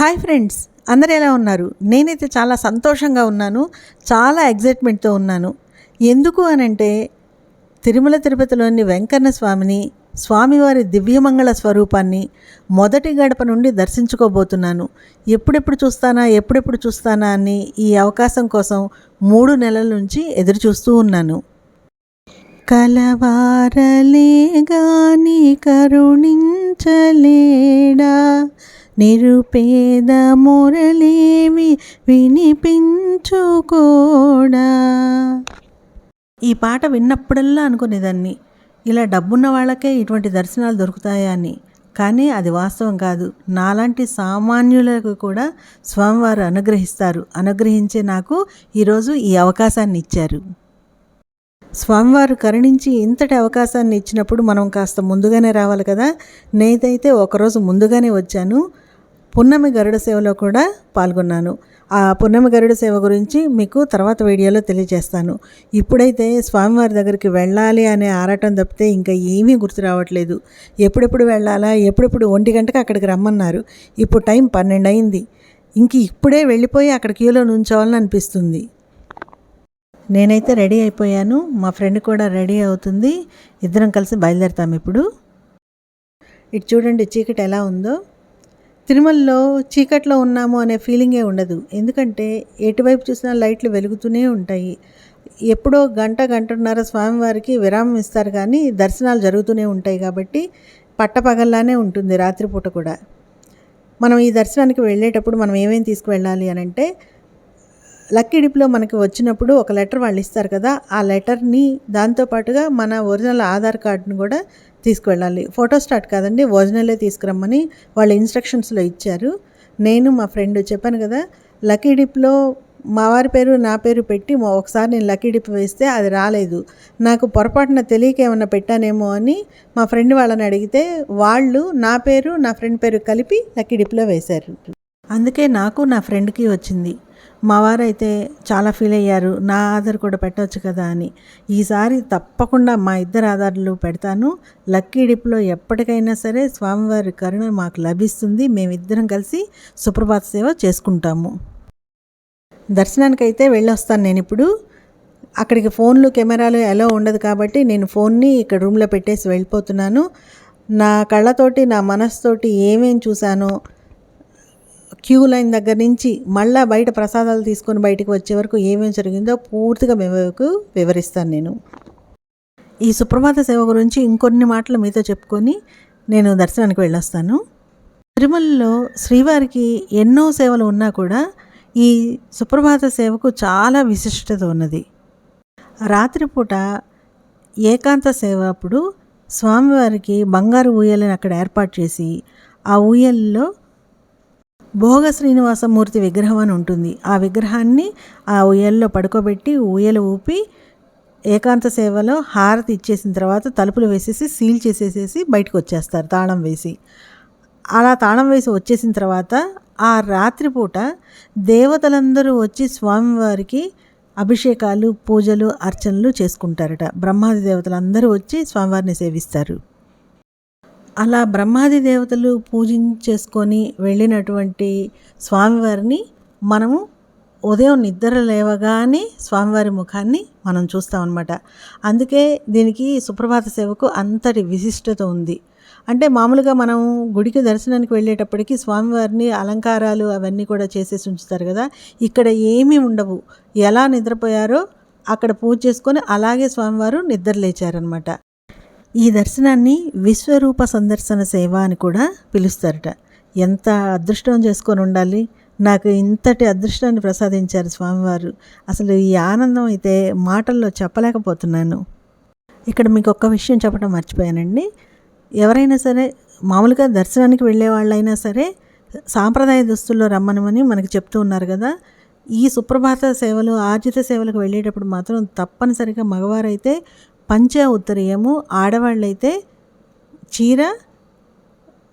Hi friends అందరు ఎలా ఉన్నారు? నేనైతే చాలా సంతోషంగా ఉన్నాను చాలా ఎగ్జైట్మెంట్తో ఉన్నాను. ఎందుకు అనంటే తిరుమల తిరుపతిలోని వెంకన్న స్వామిని స్వామివారి దివ్యమంగళ స్వరూపాన్ని మొదటి గడప నుండి దర్శించుకోబోతున్నాను. ఎప్పుడెప్పుడు చూస్తానా ఎప్పుడెప్పుడు చూస్తానా అని ఈ అవకాశం కోసం మూడు నెలల నుంచి ఎదురు చూస్తూ ఉన్నాను. కలవారలే గాని కరుణించలేడా? నిరుపేద మురళేవి వినిపించుకోడా? ఈ పాట విన్నప్పుడల్లా అనుకునేదాన్ని. ఇలా డబ్బున్న వాళ్ళకే ఇటువంటి దర్శనాలు దొరుకుతాయా అని. కానీ అది వాస్తవం కాదు. నాలాంటి సామాన్యులకు కూడా స్వామివారు అనుగ్రహిస్తారు. అనుగ్రహించే నాకు ఈరోజు ఈ అవకాశాన్ని ఇచ్చారు. స్వామివారు కరుణించి ఇంతటి అవకాశాన్ని ఇచ్చినప్పుడు మనం కాస్త ముందుగానే రావాలి కదా. నేనైతే ఒకరోజు ముందుగానే వచ్చాను. పున్నమి గరుడ సేవలో కూడా పాల్గొన్నాను. ఆ పున్నమి గరుడ సేవ గురించి మీకు తర్వాత వీడియోలో తెలియజేస్తాను. ఇప్పుడైతే స్వామివారి దగ్గరికి వెళ్ళాలి అనే ఆరాటం తప్పితే ఇంకా ఏమీ గుర్తు రావట్లేదు. ఎప్పుడెప్పుడు వెళ్ళాలా? ఎప్పుడెప్పుడు ఒంటి గంటకు అక్కడికి రమ్మన్నారు. ఇప్పుడు టైం పన్నెండు అయింది ఇంక ఇప్పుడే వెళ్ళిపోయి అక్కడ క్యూలో నుంచోవాలని అనిపిస్తుంది. నేనైతే రెడీ అయిపోయాను. మా ఫ్రెండ్ కూడా రెడీ అవుతుంది. ఇద్దరం కలిసి బయలుదేరుతాం ఇప్పుడు. ఇటు చూడండి చీకటి ఎలా ఉందో. తిరుమలలో చీకట్లో ఉన్నాము అనే ఫీలింగే ఉండదు. ఎందుకంటే ఎటువైపు చూసినా లైట్లు వెలుగుతూనే ఉంటాయి. ఎప్పుడో గంట గంటన్నర స్వామివారికి విరామం ఇస్తారు కానీ దర్శనాలు జరుగుతూనే ఉంటాయి కాబట్టి పట్టపగల్లానే ఉంటుంది రాత్రిపూట కూడా. మనం ఈ దర్శనానికి వెళ్ళేటప్పుడు మనం ఏమేమి తీసుకువెళ్ళాలి అని అంటే లక్కీ డిప్లో మనకి వచ్చినప్పుడు ఒక లెటర్ వాళ్ళు ఇస్తారు కదా ఆ లెటర్ని దాంతోపాటుగా మన ఒరిజినల్ ఆధార్ కార్డును కూడా తీసుకువెళ్ళాలి. ఫోటో స్టార్ట్ కాదండి ఒరిజినలే తీసుకురమ్మని వాళ్ళ ఇన్స్ట్రక్షన్స్లో ఇచ్చారు. నేను మా ఫ్రెండ్ చెప్పాను కదా లక్కీ డిప్లో మా వారి పేరు నా పేరు పెట్టి ఒకసారి నేను లక్కీ డిప్ వేస్తే అది రాలేదు. నాకు పొరపాటున తెలియక ఏమన్నా పెట్టానేమో అని మా ఫ్రెండ్ వాళ్ళని అడిగితే వాళ్ళు నా పేరు నా ఫ్రెండ్ పేరు కలిపి లక్కీ డిప్లో వేశారు. అందుకే నాకు నా ఫ్రెండ్కి వచ్చింది. మా వారైతే చాలా ఫీల్ అయ్యారు నా ఆధార్ కూడా పెట్టవచ్చు కదా అని. ఈసారి తప్పకుండా మా ఇద్దరు ఆధార్లు పెడతాను. లక్కీ డిప్లో ఎప్పటికైనా సరే స్వామివారి కరుణ మాకు లభిస్తుంది. మేమిద్దరం కలిసి సుప్రభాత సేవ చేసుకుంటాము. దర్శనానికైతే వెళ్ళొస్తాను నేను ఇప్పుడు. అక్కడికి ఫోన్లు కెమెరాలు ఎలా ఉండదు కాబట్టి నేను ఫోన్ని ఇక్కడ రూమ్లో పెట్టేసి వెళ్ళిపోతున్నాను. నా కళ్ళతోటి నా మనసుతోటి ఏమేం చూశానో క్యూ లైన్ దగ్గర నుంచి మళ్ళీ బయట ప్రసాదాలు తీసుకొని బయటకు వచ్చే వరకు ఏమేమి జరిగిందో పూర్తిగా మీకు వివరిస్తాను నేను. ఈ సుప్రభాత సేవ గురించి ఇంకొన్ని మాటలు మీతో చెప్పుకొని నేను దర్శనానికి వెళ్ళొస్తాను. తిరుమలలో శ్రీవారికి ఎన్నో సేవలు ఉన్నా కూడా ఈ సుప్రభాత సేవకు చాలా విశిష్టత ఉన్నది. రాత్రిపూట ఏకాంత సేవ అప్పుడు స్వామివారికి బంగారు ఊయలను అక్కడ ఏర్పాటు చేసి ఆ ఊయల్లో భోగ శ్రీనివాసమూర్తి విగ్రహం అని ఉంటుంది. ఆ విగ్రహాన్ని ఆ ఉయ్యల్లో పడుకోబెట్టి ఊయలు ఊపి ఏకాంత సేవలో హారతి ఇచ్చేసిన తర్వాత తలుపులు వేసేసి సీల్ చేసేసేసి బయటకు వచ్చేస్తారు తాళం వేసి. అలా తాళం వేసి వచ్చేసిన తర్వాత ఆ రాత్రిపూట దేవతలందరూ వచ్చి స్వామివారికి అభిషేకాలు పూజలు అర్చనలు చేసుకుంటారట. బ్రహ్మాది దేవతలందరూ వచ్చి స్వామివారిని సేవిస్తారు. అలా బ్రహ్మాది దేవతలు పూజించేసుకొని వెళ్ళినటువంటి స్వామివారిని మనము ఉదయం నిద్ర లేవగానే స్వామివారి ముఖాన్ని మనం చూస్తాం అనమాట అందుకే దీనికి సుప్రభాత సేవకు అంతటి విశిష్టత ఉంది. అంటే మామూలుగా మనం గుడికి దర్శనానికి వెళ్ళేటప్పటికి స్వామివారిని అలంకారాలు అవన్నీ కూడా చేసేసి ఉంచుతారు కదా. ఇక్కడ ఏమీ ఉండవు. ఎలా నిద్రపోయారో అక్కడ పూజ చేసుకొని అలాగే స్వామివారు నిద్ర లేచారనమాట ఈ దర్శనాన్ని విశ్వరూప సందర్శన సేవ అని కూడా పిలుస్తారట. ఎంత అదృష్టం చేసుకొని ఉండాలి? నాకు ఇంతటి అదృష్టాన్ని ప్రసాదించారు స్వామివారు. అసలు ఈ ఆనందం అయితే మాటల్లో చెప్పలేకపోతున్నాను. ఇక్కడ మీకు ఒక్క విషయం చెప్పడం మర్చిపోయానండి. ఎవరైనా సరే మామూలుగా దర్శనానికి వెళ్ళే వాళ్ళైనా సరే సాంప్రదాయ దుస్తుల్లో రమ్మనమని మనకు చెప్తూ ఉన్నారు కదా. ఈ సుప్రభాత సేవలు ఆర్జిత సేవలకు వెళ్ళేటప్పుడు మాత్రం తప్పనిసరిగా మగవారైతే పంచ ఉత్తరీయము ఆడవాళ్ళైతే చీర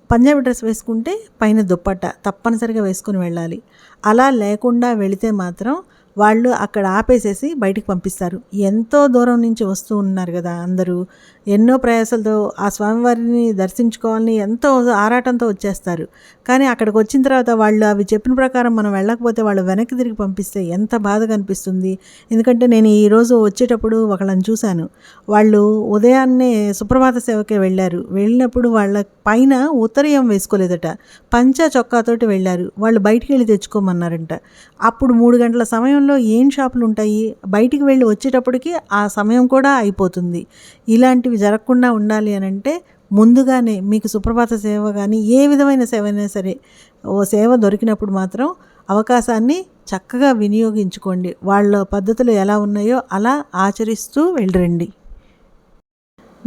పంజాబీ డ్రెస్ వేసుకుంటే పైన దుప్పట్ట తప్పనిసరిగా వేసుకుని వెళ్ళాలి. అలా లేకుండా వెళితే మాత్రం వాళ్ళు అక్కడ ఆపేసేసి బయటికి పంపిస్తారు. ఎంతో దూరం నుంచి వస్తూ ఉన్నారు కదా అందరూ. ఎన్నో ప్రయాసాలతో ఆ స్వామివారిని దర్శించుకోవాలని ఎంతో ఆరాటంతో వచ్చేస్తారు. కానీ అక్కడికి వచ్చిన తర్వాత వాళ్ళు అవి చెప్పిన ప్రకారం మనం వెళ్ళకపోతే వాళ్ళు వెనక్కి తిరిగి పంపిస్తే ఎంత బాధగా అనిపిస్తుంది. ఎందుకంటే నేను ఈరోజు వచ్చేటప్పుడు ఒకళ్ళని చూశాను. వాళ్ళు ఉదయాన్నే సుప్రభాత సేవకే వెళ్ళారు. వెళ్ళినప్పుడు వాళ్ళ పైన ఉత్తరయం వేసుకోలేదట. పంచా చొక్కాతోటి వెళ్ళారు. వాళ్ళు బయటికి వెళ్ళి తెచ్చుకోమన్నారంట. అప్పుడు మూడు గంటల సమయంలో ఏం షాపులు ఉంటాయి? బయటికి వెళ్ళి వచ్చేటప్పటికి ఆ సమయం కూడా అయిపోతుంది. ఇలాంటివి జరగకుండా ఉండాలి అని అంటే ముందుగానే మీకు సుప్రభాత సేవ కానీ ఏ విధమైన సేవ అయినా సరే ఓ సేవ దొరికినప్పుడు మాత్రం అవకాశాన్ని చక్కగా వినియోగించుకోండి. వాళ్ళ పద్ధతులు ఎలా ఉన్నాయో అలా ఆచరిస్తూ వెళ్ళరండి.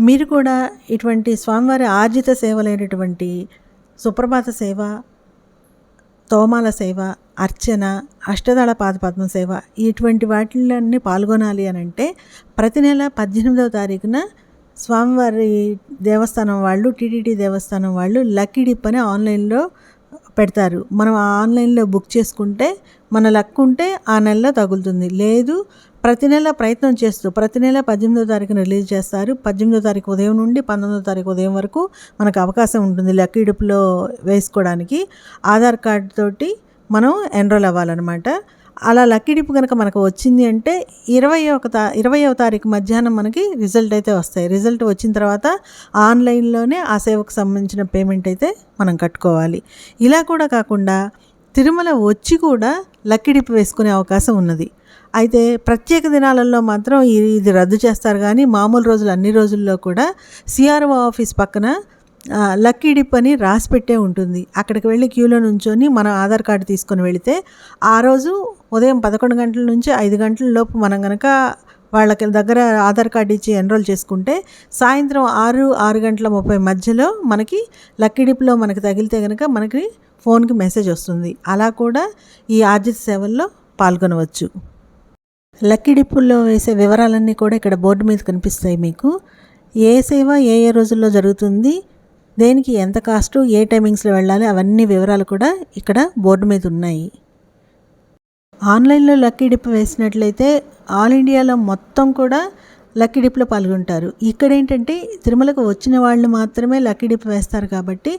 మీరు కూడా ఇటువంటి స్వామివారి ఆర్జిత సేవలైనటువంటి సుప్రభాత సేవ తోమాల సేవ అర్చన అష్టదళ పాదపద్మ సేవ ఇటువంటి వాటిలన్నీ పాల్గొనాలి అని అంటే ప్రతి నెల పద్దెనిమిదవ తారీఖున స్వామివారి దేవస్థానం వాళ్ళు టీటీడీ దేవస్థానం వాళ్ళు లక్కీ డిప్ అని ఆన్లైన్లో పెడతారు. మనం ఆన్లైన్లో బుక్ చేసుకుంటే మన లక్ ఉంటే ఆ నెలలో తగులుతుంది. లేదు ప్రతి నెల ప్రయత్నం చేస్తూ ప్రతి నెల పద్దెనిమిదో తారీఖున రిలీజ్ చేస్తారు. పద్దెనిమిదో తారీఖు ఉదయం నుండి పంతొమ్మిదో తారీఖు ఉదయం వరకు మనకు అవకాశం ఉంటుంది లక్కీడుపులో వేసుకోవడానికి. ఆధార్ కార్డ్ తోటి మనం ఎన్రోల్ అవ్వాలన్నమాట. అలా లక్కీ డిప్ కనుక మనకు వచ్చింది అంటే ఇరవై ఒక తా ఇరవయవ తారీఖు మధ్యాహ్నం మనకి రిజల్ట్ అయితే వస్తాయి. రిజల్ట్ వచ్చిన తర్వాత ఆన్లైన్లోనే ఆ సేవకు సంబంధించిన పేమెంట్ అయితే మనం కట్టుకోవాలి. ఇలా కూడా కాకుండా తిరుమల వచ్చి కూడా లక్కీ డిప్ వేసుకునే అవకాశం ఉన్నది. అయితే ప్రత్యేక దినాలలో మాత్రం ఇది ఇది రద్దు చేస్తారు. కానీ మామూలు రోజులు అన్ని రోజుల్లో కూడా సిఆర్ఓ ఆఫీస్ పక్కన లక్కీ డిప్ అని రాసి పెట్టే ఉంటుంది. అక్కడికి వెళ్ళి క్యూలో నుంచొని మనం ఆధార్ కార్డు తీసుకొని వెళితే ఆ రోజు ఉదయం పదకొండు గంటల నుంచి ఐదు గంటల లోపు మనం కనుక వాళ్ళకి దగ్గర ఆధార్ కార్డు ఇచ్చి ఎన్రోల్ చేసుకుంటే సాయంత్రం ఆరు ఆరు గంటల ముప్పై మధ్యలో మనకి లక్కీ డిప్లో మనకి తగిలితే కనుక మనకి ఫోన్కి మెసేజ్ వస్తుంది. అలా కూడా ఈ ఆర్జిత సేవల్లో పాల్గొనవచ్చు. లక్కీ డిప్పుల్లో వేసే వివరాలన్నీ కూడా ఇక్కడ బోర్డు మీద కనిపిస్తాయి మీకు. ఏ సేవ ఏ ఏ రోజుల్లో జరుగుతుంది దేనికి ఎంత కాస్టు ఏ టైమింగ్స్లో వెళ్ళాలి అవన్నీ వివరాలు కూడా ఇక్కడ బోర్డు మీద ఉన్నాయి. ఆన్లైన్లో లక్కీ డిప్ వేసినట్లయితే ఆల్ ఇండియాలో మొత్తం కూడా లక్కీ డిప్లో పాల్గొంటారు. ఇక్కడ ఏంటంటే తిరుమలకు వచ్చిన వాళ్ళు మాత్రమే లక్కీ డిప్ వేస్తారు కాబట్టి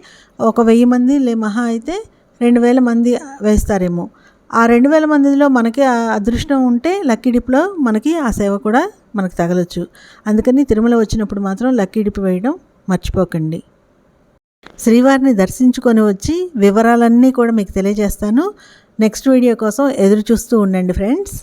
ఒక వెయ్యి మంది లే మహా అయితే రెండు వేల మంది వేస్తారేమో. ఆ రెండు వేల మందిలో మనకి ఆ అదృష్టం ఉంటే లక్కీ డిప్లో మనకి ఆ సేవ కూడా మనకు తగలొచ్చు. అందుకని తిరుమల వచ్చినప్పుడు మాత్రం లక్కీ డిప్ వేయడం మర్చిపోకండి. శ్రీవారిని దర్శించుకొని వచ్చి వివరాలన్నీ కూడా మీకు తెలియజేస్తాను. నెక్స్ట్ వీడియో కోసం ఎదురు చూస్తూ ఉండండి ఫ్రెండ్స్.